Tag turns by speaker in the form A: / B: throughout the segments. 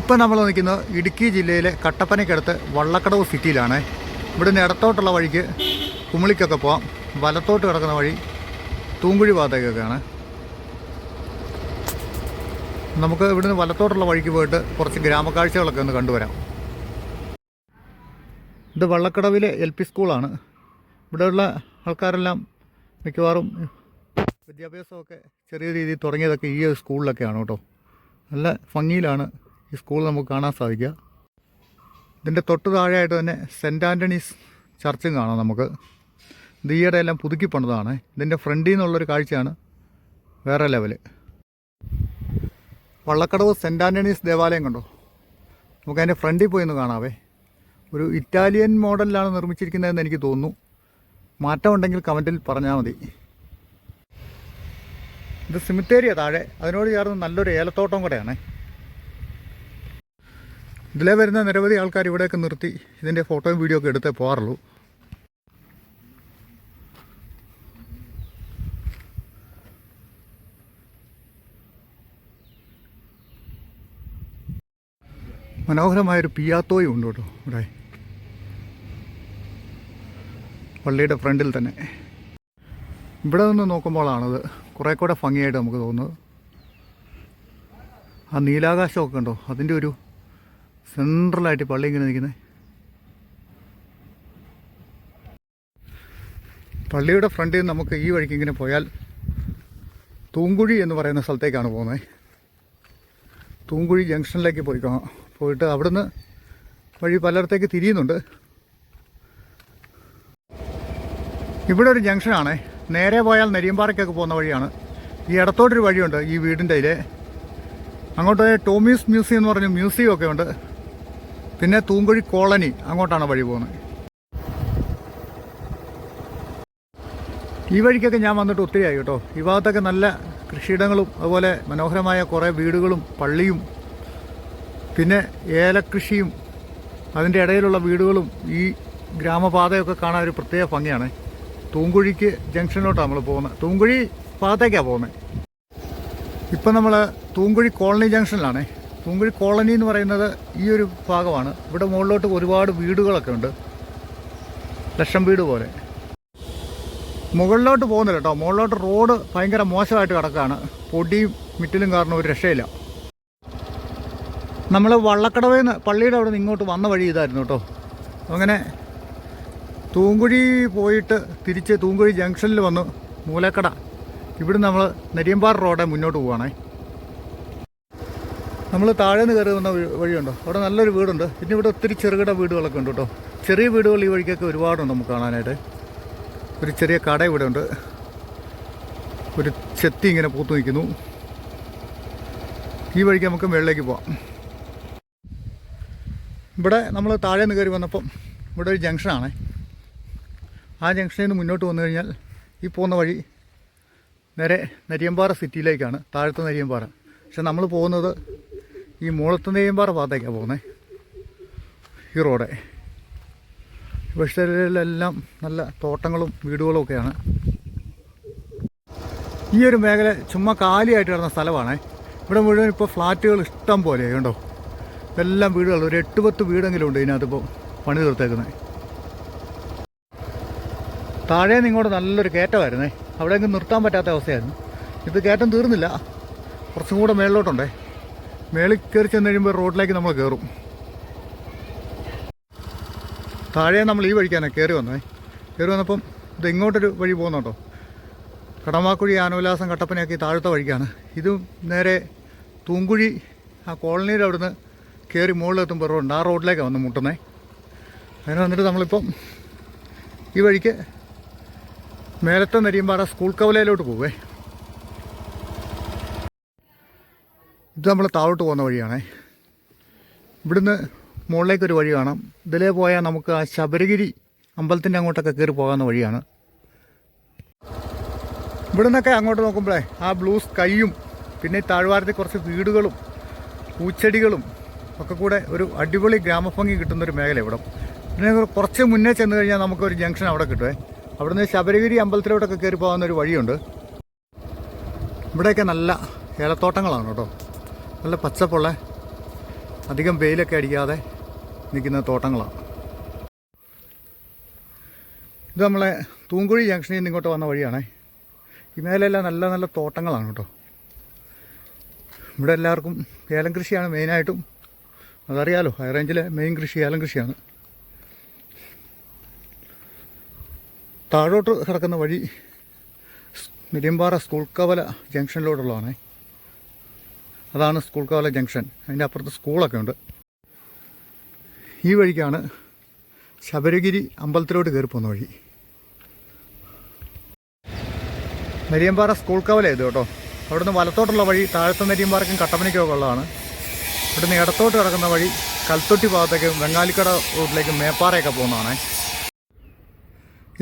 A: ഇപ്പം നമ്മൾ നിൽക്കുന്നത് ഇടുക്കി ജില്ലയിലെ കട്ടപ്പനയ്ക്കടുത്ത് വള്ളക്കടവ് സിറ്റിയിലാണ്. ഇവിടുന്ന് ഇടത്തോട്ടുള്ള വഴിക്ക് കുമിളിക്കൊക്കെ പോകാം വലത്തോട്ട് കിടക്കുന്ന വഴി തൂങ്കുഴി ഭാഗത്തേക്കൊക്കെയാണ്. നമുക്ക് ഇവിടുന്ന് വലത്തോട്ടുള്ള വഴിക്ക് പോയിട്ട് കുറച്ച് ഗ്രാമക്കാഴ്ചകളൊക്കെ ഒന്ന് കണ്ടുവരാം. ഇത് വള്ളക്കടവിലെ എൽ പി സ്കൂളാണ്. ഇവിടെയുള്ള ആൾക്കാരെല്ലാം മിക്കവാറും വിദ്യാഭ്യാസമൊക്കെ ചെറിയ രീതിയിൽ തുടങ്ങിയതൊക്കെ ഈ സ്കൂളിലൊക്കെയാണ് കേട്ടോ. നല്ല ഭംഗിയിലാണ് ഈ സ്കൂൾ നമുക്ക് കാണാൻ സാധിക്കുക. ഇതിന്റെ തൊട്ട് താഴെയായിട്ട് തന്നെ സെന്റ് ആന്റണീസ് ചർച്ചും കാണാം നമുക്ക്. ഇത് ഈയിടെ എല്ലാം പുതുക്കി പണിതാണ്. ഇതിന്റെ ഫ്രണ്ടിൽ നിന്നുള്ളൊരു കാഴ്ചയാണ് വേറെ ലെവൽ. വള്ളക്കടവ് സെന്റ് ആന്റണീസ് ദേവാലയം കണ്ടോ? നമുക്ക് അതിന്റെ ഫ്രണ്ടിൽ പോയി ഒന്ന് കാണാവേ. ഒരു ഇറ്റാലിയൻ മോഡലിലാണ് നിർമ്മിച്ചിരിക്കുന്നതെന്ന് എനിക്ക് തോന്നുന്നു. മാറ്റമുണ്ടെങ്കിൽ കമന്റിൽ പറഞ്ഞാൽ മതി. ഇത് സിമിത്തേരിയ താഴെ. അതിനോട് ചേർന്ന് നല്ലൊരു ഏലത്തോട്ടം കൂടെയാണ്. ഇതിലെ വരുന്ന നിരവധി ആൾക്കാർ ഇവിടെയൊക്കെ നിർത്തി ഇതിന്റെ ഫോട്ടോയും വീഡിയോ ഒക്കെ എടുത്തേ പോകാറുള്ളൂ. മനോഹരമായൊരു പിയാത്തോയും ഉണ്ട് കേട്ടോ ഇവിടെ. പള്ളിയുടെ ഫ്രണ്ടിൽ തന്നെ. ഇവിടെ നിന്ന് നോക്കുമ്പോഴാണത് കുറേ കൂടെ ഭംഗിയായിട്ട് നമുക്ക് തോന്നുന്നത്. ആ നീലാകാശമൊക്കെ ഉണ്ടോ അതിന്റെ ഒരു സെൻട്രലായിട്ട് പള്ളി ഇങ്ങനെ നിൽക്കുന്നത് പള്ളിയുടെ ഫ്രണ്ടിൽ നിന്ന് നമുക്ക് ഈ വഴിക്ക് ഇങ്ങനെ പോയാൽ തൂങ്കുഴി എന്ന് പറയുന്ന സ്ഥലത്തേക്കാണ് പോകുന്നത്. തൂങ്കുഴി ജംഗ്ഷനിലേക്ക് പോയി പോയിട്ട് അവിടുന്ന് വഴി പലയിടത്തേക്ക് തിരിയുന്നുണ്ട്. ഇവിടെ ഒരു ജംഗ്ഷനാണ്. നേരെ പോയാൽ നെരിയമ്പാറയ്ക്കൊക്കെ പോകുന്ന വഴിയാണ്. ഈ ഇടത്തോട്ടൊരു വഴിയുണ്ട് ഈ വീടിന്റെ അതിൽ അങ്ങോട്ട് ടോമീസ് മ്യൂസിയം എന്ന് പറഞ്ഞ മ്യൂസിയം ഒക്കെ ഉണ്ട്. പിന്നെ തൂങ്കുഴി കോളനി അങ്ങോട്ടാണ് വഴി പോകുന്നത്. ഈ വഴിക്കൊക്കെ ഞാൻ വന്നിട്ട് ഒത്തിരിയായി കേട്ടോ. ഈ ഭാഗത്തൊക്കെ നല്ല കൃഷിയിടങ്ങളും അതുപോലെ മനോഹരമായ കുറേ വീടുകളും പള്ളിയും പിന്നെ ഏലക്കൃഷിയും അതിന്റെ ഇടയിലുള്ള വീടുകളും ഈ ഗ്രാമപാതയൊക്കെ കാണാൻ ഒരു പ്രത്യേക ഭംഗിയാണ്. തൂങ്കുഴിക്ക് ജംഗ്ഷനിലോട്ടാണ് നമ്മൾ പോകുന്നത്. തൂങ്കുഴി ഭാഗത്തേക്കാണ് പോകുന്നത്. ഇപ്പം നമ്മൾ തൂങ്കുഴി കോളനി ജംഗ്ഷനിലാണ്. തൂങ്കുഴി കോളനി എന്ന് പറയുന്നത് ഈ ഒരു ഭാഗമാണ്. ഇവിടെ മുകളിലോട്ട് ഒരുപാട് വീടുകളൊക്കെ ഉണ്ട്. ലക്ഷം വീട് പോലെ. മുകളിലോട്ട് പോകുന്നില്ല കേട്ടോ. മുകളിലോട്ട് റോഡ് ഭയങ്കര മോശമായിട്ട് കിടക്കുകയാണ്. പൊടിയും മിറ്റിലും കാരണം ഒരു രക്ഷയില്ല. നമ്മൾ വള്ളക്കടവിൽ നിന്ന് പള്ളിയുടെ അവിടെ നിന്ന് ഇങ്ങോട്ട് വന്ന വഴി ഇതായിരുന്നു കേട്ടോ. അങ്ങനെ തൂങ്കുഴി പോയിട്ട് തിരിച്ച് തൂങ്കുഴി ജംഗ്ഷനിൽ വന്ന് മൂലക്കട. ഇവിടെ നമ്മൾ നെരിയമ്പാറ റോഡേ മുന്നോട്ട് പോവുകയാണേ. നമ്മൾ താഴേന്ന് നിന്ന് കയറി വന്ന വഴി- വഴിയുണ്ടോ? അവിടെ നല്ലൊരു വീടുണ്ട്. പിന്നെ ഇവിടെ ഒത്തിരി ചെറുകിട വീടുകളൊക്കെ ഉണ്ട് കേട്ടോ. ചെറിയ വീടുകൾ ഈ വഴിക്കൊക്കെ ഒരുപാടുണ്ട് നമുക്ക് കാണാനായിട്ട്. ഒരു ചെറിയ കട ഇവിടെ ഉണ്ട് ഒരു ചെത്തി ഇങ്ങനെ പൂത്തു നിൽക്കുന്നു. ഈ വഴിക്ക് നമുക്ക് മുകളിലേക്ക് പോവാം. ഇവിടെ നമ്മൾ താഴേന്ന് കയറി വന്നപ്പം ഇവിടെ ഒരു ജംഗ്ഷനാണ്. ആ ജംഗ്ഷനിൽ നിന്ന് മുന്നോട്ട് വന്നു കഴിഞ്ഞാൽ ഈ പോകുന്ന വഴി നേരെ നരിയമ്പാറ സിറ്റിയിലേക്കാണ്. താഴത്തെ നരിയമ്പാറ. പക്ഷെ നമ്മൾ പോകുന്നത് ഈ മുളത്ത് നെയ്യമ്പാറ ഭാഗത്തേക്കാണ് പോകുന്നത് ഈ റോഡ്. പക്ഷിലെല്ലാം നല്ല തോട്ടങ്ങളും വീടുകളും ഒക്കെയാണ്. ഈ ഒരു മേഖല ചുമ്മാ കാലിയായിട്ട് കിടന്ന സ്ഥലമാണ്. ഇവിടെ മുഴുവൻ ഇപ്പോൾ ഫ്ലാറ്റുകൾ ഇഷ്ടം പോലെ കണ്ടോ? ഇതെല്ലാം വീടുകൾ. ഒരു എട്ട് പത്ത് വീടെങ്കിലും ഉണ്ട് ഇതിനകത്തിപ്പോൾ പണി തീർത്തേക്കുന്നത്. താഴെ നിന്ന് ഇങ്ങോട്ട് നല്ലൊരു കയറ്റമായിരുന്നേ. അവിടെ എങ്ങും നിർത്താൻ പറ്റാത്ത അവസ്ഥയായിരുന്നു. ഇത് കയറ്റം തീർന്നില്ല. കുറച്ചും കൂടെ മേളിലോട്ടുണ്ടേ. മേളിൽ കയറി ചെന്ന് കഴിയുമ്പോൾ റോഡിലേക്ക് നമ്മൾ കയറും താഴെ നമ്മൾ ഈ വഴിക്കാണ് കയറി വന്നേ. കയറി വന്നപ്പം ഇത് ഇങ്ങോട്ടൊരു വഴി പോകുന്നുണ്ടോ കടമാക്കുഴി ആനോല്ലാസം കട്ടപ്പനയാക്കി താഴത്തെ വഴിക്കാണ്. ഇത് നേരെ തൂങ്കുഴി ആ കോളനിയുടെ അവിടുന്ന് കയറി മുകളിലെത്തുമ്പോൾ റോഡുണ്ട് ആ റോഡിലേക്കാണ് വന്ന് മുട്ടുന്നേ. അങ്ങനെ വന്നിട്ട് നമ്മളിപ്പം ഈ വഴിക്ക് മേലത്തെ നരിയമ്പാറ സ്കൂൾ കവലയിലോട്ട് പോവേ. ഇത് നമ്മൾ താഴോട്ട് പോകുന്ന വഴിയാണേ. ഇവിടുന്ന് മുകളിലേക്കൊരു വഴി കാണാം. ഇതിലേ പോയാൽ നമുക്ക് ആ ശബരിഗിരി അമ്പലത്തിന്റെ അങ്ങോട്ടൊക്കെ കയറി പോകാവുന്ന വഴിയാണ്. ഇവിടെ നിന്നൊക്കെ അങ്ങോട്ട് നോക്കുമ്പോഴേ ആ ബ്ലൂ സ്കൈയും പിന്നെ താഴ്വാരത്തിൽ കുറച്ച് വീടുകളും പൂച്ചെടികളും ഒക്കെ കൂടെ ഒരു അടിപൊളി ഗ്രാമഭംഗി കിട്ടുന്നൊരു മേഖല ഇവിടെ. പിന്നെ കുറച്ച് മുന്നേ ചെന്ന് കഴിഞ്ഞാൽ നമുക്കൊരു ജംഗ്ഷൻ അവിടെ കിട്ടുമേ അവിടുന്ന് ശബരിഗിരി അമ്പലത്തിലോട്ടൊക്കെ കയറി പോകാവുന്ന ഒരു വഴിയുണ്ട്. ഇവിടെയൊക്കെ നല്ല ഏലത്തോട്ടങ്ങളാണ് കേട്ടോ. നല്ല പച്ചപ്പുള്ള അധികം വെയിലൊക്കെ അടിക്കാതെ നിൽക്കുന്ന തോട്ടങ്ങളാണ്. ഇത് നമ്മളെ തൂങ്കുഴി ജംഗ്ഷനിൽ നിന്ന് ഇങ്ങോട്ട് വന്ന വഴിയാണേ. ഈ മേലെല്ലാം നല്ല നല്ല തോട്ടങ്ങളാണ് കേട്ടോ. ഇവിടെ എല്ലാവർക്കും ഏലം കൃഷിയാണ് മെയിനായിട്ടും. അതറിയാലോ ഹൈ റേഞ്ചിലെ മെയിൻ കൃഷി ഏലം കൃഷിയാണ്. താഴോട്ട് കിടക്കുന്ന വഴി നെടിയമ്പാറ സ്കൂൾ കവല ജംഗ്ഷനിലോട്ടുള്ളതാണേ. അതാണ് സ്കൂൾ കവല ജംഗ്ഷൻ. അതിന്റെ അപ്പുറത്ത് സ്കൂളൊക്കെ ഉണ്ട്. ഈ വഴിക്കാണ് ശബരഗിരി അമ്പലത്തിലോട്ട് കയറി പോകുന്ന വഴി. നെരിയമ്പാറ സ്കൂൾ കവല ഇത് കേട്ടോ. അവിടുന്ന് വലത്തോട്ടുള്ള വഴി താഴത്തെ നെരിയമ്പാറയ്ക്കും കട്ടപ്പനയ്ക്കും ഉള്ളതാണ്. ഇവിടുന്ന് ഇടത്തോട്ട് കിടക്കുന്ന വഴി കൽത്തൊട്ടി ഭാഗത്തേക്കും വെങ്ങാലിക്കട റൂട്ടിലേക്കും മേപ്പാറയൊക്കെ പോകുന്നതാണ്.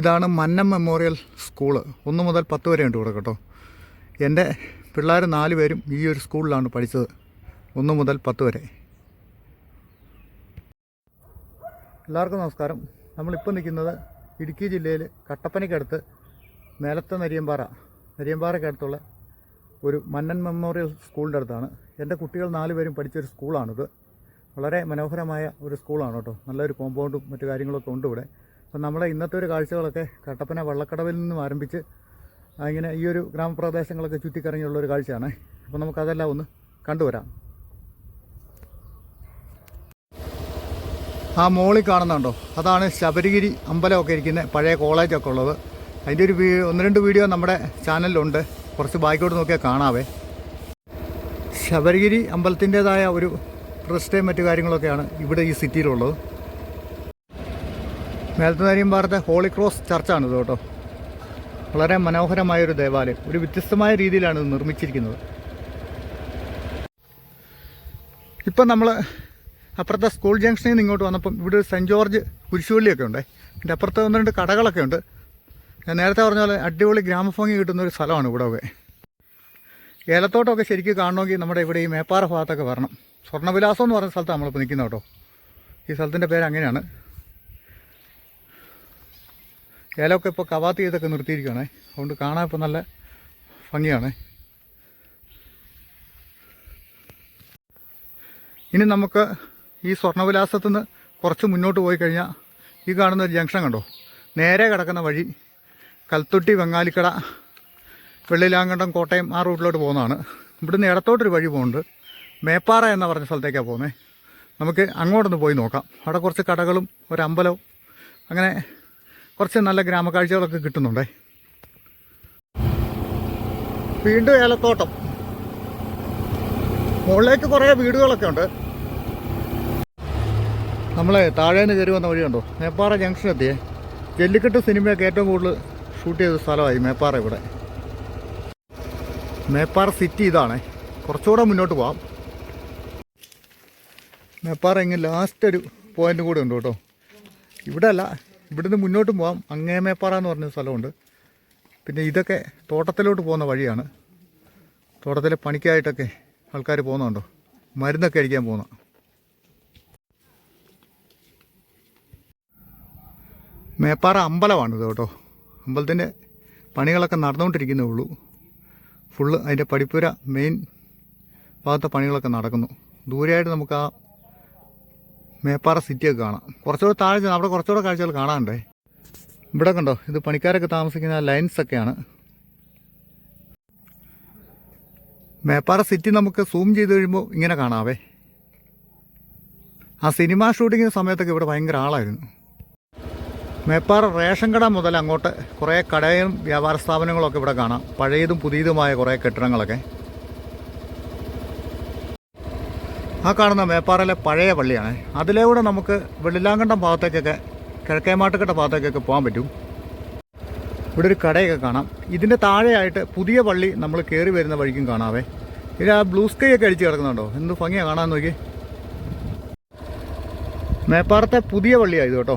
A: ഇതാണ് മന്നം മെമ്മോറിയൽ സ്കൂൾ. ഒന്ന് മുതൽ പത്ത് വരെ ഉണ്ട് ഇവിടെ കേട്ടോ. എന്റെ പിള്ളേർ നാല് പേരും ഈ ഒരു സ്കൂളിലാണ് പഠിച്ചത്. ഒന്ന് മുതൽ പത്ത് വരെ. എല്ലാവർക്കും നമസ്കാരം. നമ്മളിപ്പോൾ നിൽക്കുന്നത് ഇടുക്കി ജില്ലയിൽ കട്ടപ്പനയ്ക്കടുത്ത് നിലത്തെ നരിയമ്പാറ. നരിയമ്പാറയ്ക്കടുത്തുള്ള ഒരു മന്നൻ മെമ്മോറിയൽ സ്കൂളിന്റെ അടുത്താണ്. എന്റെ കുട്ടികൾ നാല് പേരും പഠിച്ചൊരു സ്കൂളാണിത്. വളരെ മനോഹരമായ ഒരു സ്കൂളാണ് കേട്ടോ. നല്ലൊരു കോമ്പൗണ്ടും മറ്റു കാര്യങ്ങളൊക്കെ ഉണ്ട് ഇവിടെ. അപ്പം നമ്മളെ ഇന്നത്തെ ഒരു കാഴ്ചകളൊക്കെ കട്ടപ്പന വള്ളക്കടവിൽ നിന്നും ആരംഭിച്ച് ഇങ്ങനെ ഈ ഒരു ഗ്രാമപ്രദേശങ്ങളൊക്കെ ചുറ്റിക്കറങ്ങിയുള്ള ഒരു കാഴ്ചയാണ്. അപ്പോൾ നമുക്കതെല്ലാം ഒന്ന് കണ്ടുവരാം. ആ മോളിൽ കാണുന്നുണ്ടോ? അതാണ് ശബരിഗിരി അമ്പലമൊക്കെ ഇരിക്കുന്ന പഴയ കോളേജൊക്കെ ഉള്ളത്. അതിന്റെ ഒരു ഒന്ന് രണ്ട് വീഡിയോ നമ്മുടെ ചാനലിലുണ്ട്. കുറച്ച് ബാക്കോട്ട് നോക്കിയാൽ കാണാവേ. ശബരിഗിരി അമ്പലത്തിന്റേതായ ഒരു പ്രസ്റ്റയും മറ്റു കാര്യങ്ങളൊക്കെയാണ് ഇവിടെ ഈ സിറ്റിയിലുള്ളത്. മേൽത്തനരിയമ്പാറത്തെ ഹോളി ക്രോസ് ചർച്ചാണിത് കേട്ടോ. വളരെ മനോഹരമായൊരു ദേവാലയം. ഒരു വ്യത്യസ്തമായ രീതിയിലാണ് ഇത് നിർമ്മിച്ചിരിക്കുന്നത്. ഇപ്പം നമ്മൾ അപ്പുറത്തെ സ്കൂൾ ജംഗ്ഷനിൽ നിന്ന് ഇങ്ങോട്ട് വന്നപ്പം ഇവിടെ ഒരു സെന്റ് ജോർജ് കുരിശുപള്ളിയൊക്കെ ഉണ്ട്. എന്റെ അപ്പുറത്ത് ഒന്ന് രണ്ട് കടകളൊക്കെ ഉണ്ട്. ഞാൻ നേരത്തെ പറഞ്ഞ പോലെ അടിപൊളി ഗ്രാമഭംഗി കിട്ടുന്ന ഒരു സ്ഥലമാണ് ഇവിടെ ഒക്കെ. ഏലത്തോട്ടമൊക്കെ ശരിക്കും കാണണമെങ്കിൽ നമ്മുടെ ഇവിടെ ഈ മേപ്പാറ ഭാഗത്തൊക്കെ വരണം. സ്വർണവിലാസം എന്ന് പറഞ്ഞ സ്ഥലത്താണ് നമ്മളിപ്പോൾ നിൽക്കുന്നത് കേട്ടോ. ഈ സ്ഥലത്തിന്റെ പേര് അങ്ങനെയാണ്. ഏലമൊക്കെ ഇപ്പോൾ കവാത്ത് ചെയ്തൊക്കെ നിർത്തിയിരിക്കുകയാണേ അതുകൊണ്ട് കാണാൻ ഇപ്പോൾ നല്ല ഭംഗിയാണ്. ഇനി നമുക്ക് ഈ സ്വർണവിലാസത്തു നിന്ന് കുറച്ച് മുന്നോട്ട് പോയി കഴിഞ്ഞാൽ ഈ കാണുന്ന ഒരു ജംഗ്ഷൻ കണ്ടോ? നേരെ കിടക്കുന്ന വഴി കൽത്തൊട്ടി വെങ്ങാലിക്കട വെള്ളിലാങ്കണ്ടം കോട്ടയം ആ റൂട്ടിലോട്ട് പോകുന്നതാണ്. ഇവിടുന്ന് ഇടത്തോട്ടൊരു വഴി പോകുന്നുണ്ട്. മേപ്പാറ എന്ന് പറഞ്ഞ സ്ഥലത്തേക്കാണ് പോകുന്നത് നമുക്ക് അങ്ങോട്ടൊന്ന് പോയി നോക്കാം. അവിടെ കുറച്ച് കടകളും ഒരമ്പലവും അങ്ങനെ കുറച്ച് നല്ല ഗ്രാമക്കാഴ്ചകളൊക്കെ കിട്ടുന്നുണ്ടേ. വീണ്ടും ഏലത്തോട്ടം. മുകളിലേക്ക് കുറേ വീടുകളൊക്കെ ഉണ്ട്. നമ്മളെ താഴേന്ന് കയറി വന്ന വഴി കണ്ടോ മേപ്പാറ ജംഗ്ഷൻ എത്തിയേ. ജെല്ലിക്കെട്ട് സിനിമയൊക്കെ ഏറ്റവും കൂടുതൽ ഷൂട്ട് ചെയ്ത സ്ഥലമായി മേപ്പാറ ഇവിടെ. മേപ്പാറ സിറ്റി ഇതാണ്. കുറച്ചുകൂടെ മുന്നോട്ട് പോവാം. മേപ്പാറ ഇങ്ങനെ ലാസ്റ്റ് ഒരു പോയിന്റ് കൂടെ ഉണ്ട് കേട്ടോ. ഇവിടെ അല്ല ഇവിടുന്ന് മുന്നോട്ട് പോകാം അങ്ങേമേപ്പാറ എന്ന് പറഞ്ഞ സ്ഥലമുണ്ട്. പിന്നെ ഇതൊക്കെ തോട്ടത്തിലോട്ട് പോകുന്ന വഴിയാണ്. തോട്ടത്തിലെ പണിക്കായിട്ടൊക്കെ ആൾക്കാർ പോകുന്നുണ്ടോ? മരുന്നൊക്കെ അടിക്കാൻ പോകുന്ന. മേപ്പാറ അമ്പലമാണിത് കേട്ടോ. അമ്പലത്തിന്റെ പണികളൊക്കെ നടന്നുകൊണ്ടിരിക്കുന്നേ ഉള്ളൂ. ഫുള്ള് അതിന്റെ പടിപ്പുര മെയിൻ ഭാഗത്തെ പണികളൊക്കെ നടക്കുന്നു. ദൂരെയായിട്ട് നമുക്ക് ആ മേപ്പാറ സിറ്റിയൊക്കെ കാണാം. കുറച്ചുകൂടെ താഴെ അവിടെ കുറച്ചുകൂടെ കാഴ്ചകൾ കാണാനുണ്ടേ. ഇവിടെ കണ്ടോ ഇത് പണിക്കാരൊക്കെ താമസിക്കുന്ന ലൈൻസ് ഒക്കെയാണ്. മേപ്പാറ സിറ്റി നമുക്ക് സൂം ചെയ്ത് കഴിയുമ്പോൾ ഇങ്ങനെ കാണാവേ. ആ സിനിമ ഷൂട്ടിങ്ങിന് സമയത്തൊക്കെ ഇവിടെ ഭയങ്കര ആളായിരുന്നു. മേപ്പാറ റേഷൻ കട മുതൽ അങ്ങോട്ട് കുറേ കടയും വ്യാപാര സ്ഥാപനങ്ങളൊക്കെ ഇവിടെ കാണാം. പഴയതും പുതിയതുമായ കുറേ കെട്ടിടങ്ങളൊക്കെ. ആ കാണുന്ന മേപ്പാറയിലെ പഴയ പള്ളിയാണ്. അതിലൂടെ നമുക്ക് വെള്ളിലാങ്കണ്ടം ഭാഗത്തേക്കൊക്കെ കിഴക്കേമാട്ടുകെട്ട ഭാഗത്തേക്കൊക്കെ പോകാൻ പറ്റും. ഇവിടെ ഒരു കടയൊക്കെ കാണാം. ഇതിന്റെ താഴെയായിട്ട് പുതിയ പള്ളി നമ്മൾ കയറി വരുന്ന വഴിക്കും കാണാവേ. ഇത് ആ ബ്ലൂ സ്കൈ ഒക്കെ അടിച്ച് കിടക്കുന്നുണ്ടോ? എന്ത് ഭംഗിയാണ് കാണാൻ നോക്കി മേപ്പാറത്തെ പുതിയ പള്ളിയാണ് ഇത് കേട്ടോ.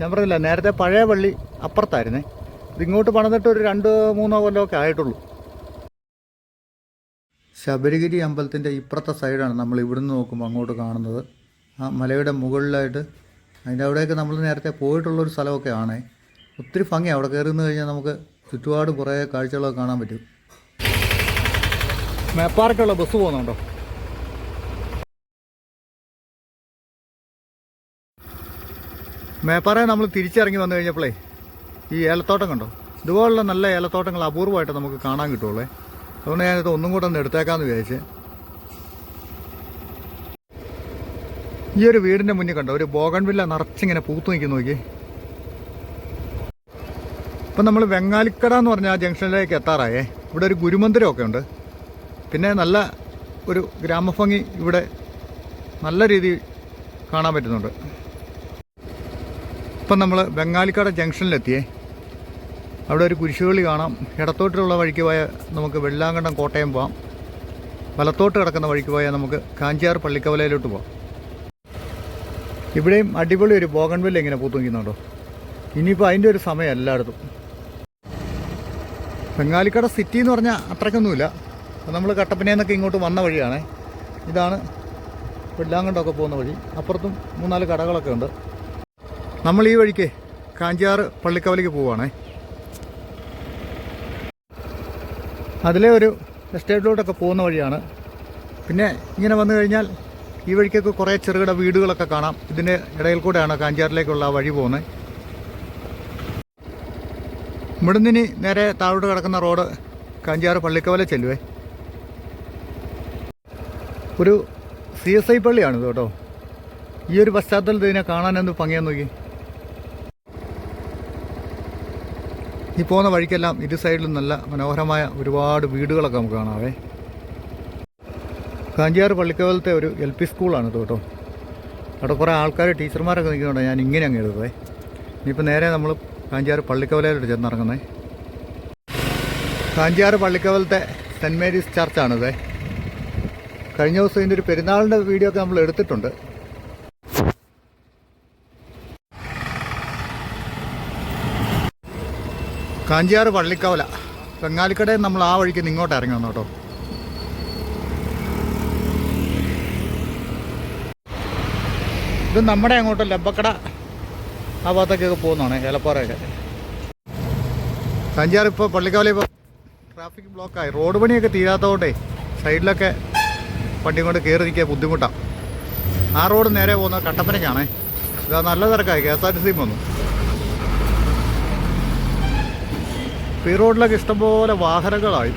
A: ഞാൻ പറഞ്ഞില്ല നേരത്തെ പഴയ പള്ളി അപ്പുറത്തായിരുന്നേ. ഇതിങ്ങോട്ട് പണിതിട്ട് ഒരു രണ്ട് മൂന്നോ കൊല്ലമൊക്കെ ആയിട്ടുള്ളൂ. ശബരിഗിരി അമ്പലത്തിന്റെ ഇപ്പുറത്തെ സൈഡാണ് നമ്മൾ ഇവിടുന്ന് നോക്കുമ്പോൾ അങ്ങോട്ട് കാണുന്നത്. ആ മലയുടെ മുകളിലായിട്ട് അതിന്റെ അവിടെയൊക്കെ നമ്മൾ നേരത്തെ പോയിട്ടുള്ളൊരു സ്ഥലമൊക്കെ ആണേ. ഒത്തിരി ഭംഗി അവിടെ കയറി നിന്ന് കഴിഞ്ഞാൽ നമുക്ക് ചുറ്റുപാട് കുറേ കാഴ്ചകളൊക്കെ കാണാൻ പറ്റും. മേപ്പാർക്കുള്ള ബസ് പോകുന്നുണ്ടോ? മേപ്പാറ നമ്മൾ തിരിച്ചിറങ്ങി വന്നു കഴിഞ്ഞപ്പോഴേ ഈ ഏലത്തോട്ടം കണ്ടോ? ഇതുപോലുള്ള നല്ല ഏലത്തോട്ടങ്ങൾ അപൂർവമായിട്ട് നമുക്ക് കാണാൻ കിട്ടുള്ളൂ അതുകൊണ്ട് ഞാനിത് ഒന്നും കൂടെ ഒന്ന് എടുത്തേക്കാന്ന് വിചാരിച്ച്. ഈ ഒരു വീടിന്റെ മുന്നിൽ കണ്ടോ? ഒരു ബോഗൺവില്ല നിറച്ചിങ്ങനെ പൂത്തു നിൽക്കുന്നു നോക്കി. ഇപ്പം നമ്മൾ വെങ്ങാലിക്കട എന്ന് പറഞ്ഞാൽ ജംഗ്ഷനിലേക്ക് എത്താറായേ. ഇവിടെ ഒരു ഗുരുമന്ദിരമൊക്കെ ഉണ്ട്. പിന്നെ നല്ല ഒരു ഗ്രാമഭംഗി ഇവിടെ നല്ല രീതിയിൽ കാണാൻ പറ്റുന്നുണ്ട്. ഇപ്പം നമ്മൾ വെങ്ങാലിക്കട ജംഗ്ഷനിലെത്തിയേ. അവിടെ ഒരു കുരിശുകളി കാണാം. ഇടത്തോട്ടുള്ള വഴിക്ക് പോയാൽ നമുക്ക് വെള്ളാങ്കണ്ടം കോട്ടയം പോവാം. വലത്തോട്ട് കിടക്കുന്ന വഴിക്ക് പോയാൽ നമുക്ക് കാഞ്ചിയാർ പള്ളിക്കവലയിലോട്ട് പോവാം. ഇവിടെയും അടിപൊളി ഒരു ബോഗൺവില്ല ഇങ്ങനെ പൂത്തുനിൽക്കുന്നുണ്ടോ? ഇനിയിപ്പോൾ അതിന്റെ ഒരു സമയം എല്ലായിടത്തും. ബംഗാലിക്കട സിറ്റി എന്ന് പറഞ്ഞാൽ അത്രയ്ക്കൊന്നുമില്ല. നമ്മൾ കട്ടപ്പനയിൽ നിന്നൊക്കെ ഇങ്ങോട്ട് വന്ന വഴിയാണേ. ഇതാണ് വെള്ളാങ്കണ്ടമൊക്കെ പോകുന്ന വഴി. അപ്പുറത്തും മൂന്നാൽ കടകളൊക്കെ ഉണ്ട്. നമ്മൾ ഈ വഴിക്ക് കാഞ്ചിയാറ് പള്ളിക്കവലയ്ക്ക് പോവുകയാണേ. അതിലെ ഒരു എസ്റ്റേറ്റിലോട്ടൊക്കെ പോകുന്ന വഴിയാണ്. പിന്നെ ഇങ്ങനെ വന്നു കഴിഞ്ഞാൽ ഈ വഴിക്കൊക്കെ കുറേ ചെറുകിട വീടുകളൊക്കെ കാണാം. ഇതിന്റെ ഇടയിൽ കൂടെയാണ് കാഞ്ചാറിലേക്കുള്ള ആ വഴി പോകുന്നത്. ഇവിടുന്ന് നേരെ താഴോട്ട് കിടക്കുന്ന റോഡ് കാഞ്ചാറ് പള്ളിക്കവല ചെല്ലുവേ. ഒരു സി എസ് ഐ പള്ളിയാണിത് കേട്ടോ. ഈ ഒരു പശ്ചാത്തലത്തിൽ ഇതിനെ കാണാൻ എന്ത് ഭംഗിയാന്ന് നോക്കി. ഈ പോകുന്ന വഴിക്കെല്ലാം ഇരു സൈഡിലും നല്ല മനോഹരമായ ഒരുപാട് വീടുകളൊക്കെ നമുക്ക് കാണാവേ. കാഞ്ചിയാർ പള്ളിക്കവലത്തെ ഒരു എൽ പി സ്കൂളാണിത് കേട്ടോ. അവിടെ കുറേ ആൾക്കാർ ടീച്ചർമാരൊക്കെ നിൽക്കുന്നുണ്ട്. ഞാൻ ഇങ്ങനെ അങ്ങ് എഴുതുവേ. ഇനിയിപ്പോൾ നേരെ നമ്മൾ കാഞ്ചിയാർ പള്ളിക്കവലയിലോട്ട് ചെന്നിറങ്ങുന്നത് കാഞ്ചിയാർ പള്ളിക്കവലത്തെ സെന്റ് മേരീസ് ചർച്ചാണിത്. കഴിഞ്ഞ ദിവസം ഇതിന്റെ ഒരു പെരുന്നാളിന്റെ വീഡിയോ ഒക്കെ നമ്മൾ എടുത്തിട്ടുണ്ട്. കാഞ്ചിയാർ പള്ളിക്കവല. ബംഗാലിക്കടയിൽ നമ്മൾ ആ വഴിക്ക് ഇങ്ങോട്ട് ഇറങ്ങി വന്നു കേട്ടോ. ഇത് നമ്മുടെ അങ്ങോട്ട് ലബക്കട ആ ഭാഗത്തേക്കൊക്കെ പോകുന്നതാണ് ഏലപ്പാറയൊക്കെ. കാഞ്ചിയാർ ഇപ്പോൾ പള്ളിക്കവല ഇപ്പോൾ ട്രാഫിക് ബ്ലോക്കായി റോഡ് പണിയൊക്കെ തീരാത്തതുകൊണ്ടേ സൈഡിലൊക്കെ വണ്ടി കൊണ്ട് കയറി നിൽക്കാൻ ബുദ്ധിമുട്ടാണ് ആ റോഡ് നേരെ പോകുന്നത് കട്ടപ്പനയ്ക്കാണേ. ഇതാ നല്ല തിരക്കായി കെ എസ് ആർ ടി സിയും വന്നു. ഈ റോഡിലൊക്കെ ഇഷ്ടംപോലെ വാഹനങ്ങളായി.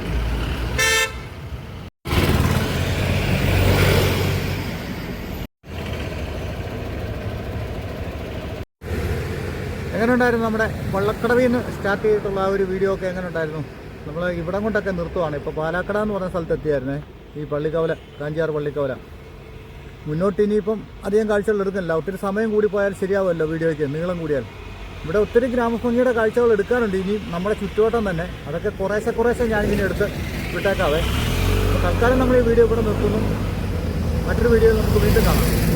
A: എങ്ങനെ ഉണ്ടായിരുന്നു നമ്മുടെ വള്ളക്കടവിൽ നിന്ന് സ്റ്റാർട്ട് ചെയ്തിട്ടുള്ള ആ ഒരു വീഡിയോ ഒക്കെ എങ്ങനെ ഉണ്ടായിരുന്നു നമ്മൾ ഇവിടം കൊണ്ടൊക്കെ നിർത്തുവാണ്. ഇപ്പോൾ പാലാക്കട എന്ന് പറഞ്ഞ സ്ഥലത്ത് എത്തിയായിരുന്നേ. ഈ പള്ളിക്കവല കാഞ്ചിയാർ പള്ളിക്കവല. മുന്നോട്ട് ഇനിയിപ്പം അധികം കാഴ്ചകൾ എടുക്കുന്നില്ല. ഒത്തിരി സമയം കൂടി പോയാൽ ശരിയാവുമല്ലോ വീഡിയോയ്ക്ക്. നീളം കൂടിയാൽ. ഇവിടെ ഒത്തിരി ഗ്രാമഭംഗിയുടെ കാഴ്ചകൾ എടുക്കാറുണ്ട് ഇനി നമ്മുടെ ചുറ്റുവട്ടം തന്നെ അതൊക്കെ കുറേശ്ശെ കുറേശ്ശെ ഞാനിങ്ങനെ എടുത്ത് വിട്ടേക്കാവേ. തൽക്കാലം നമ്മൾ ഈ വീഡിയോ ഇവിടെ നിർത്തുന്നു. മറ്റൊരു വീഡിയോ നമുക്ക് വീണ്ടും കാണാം.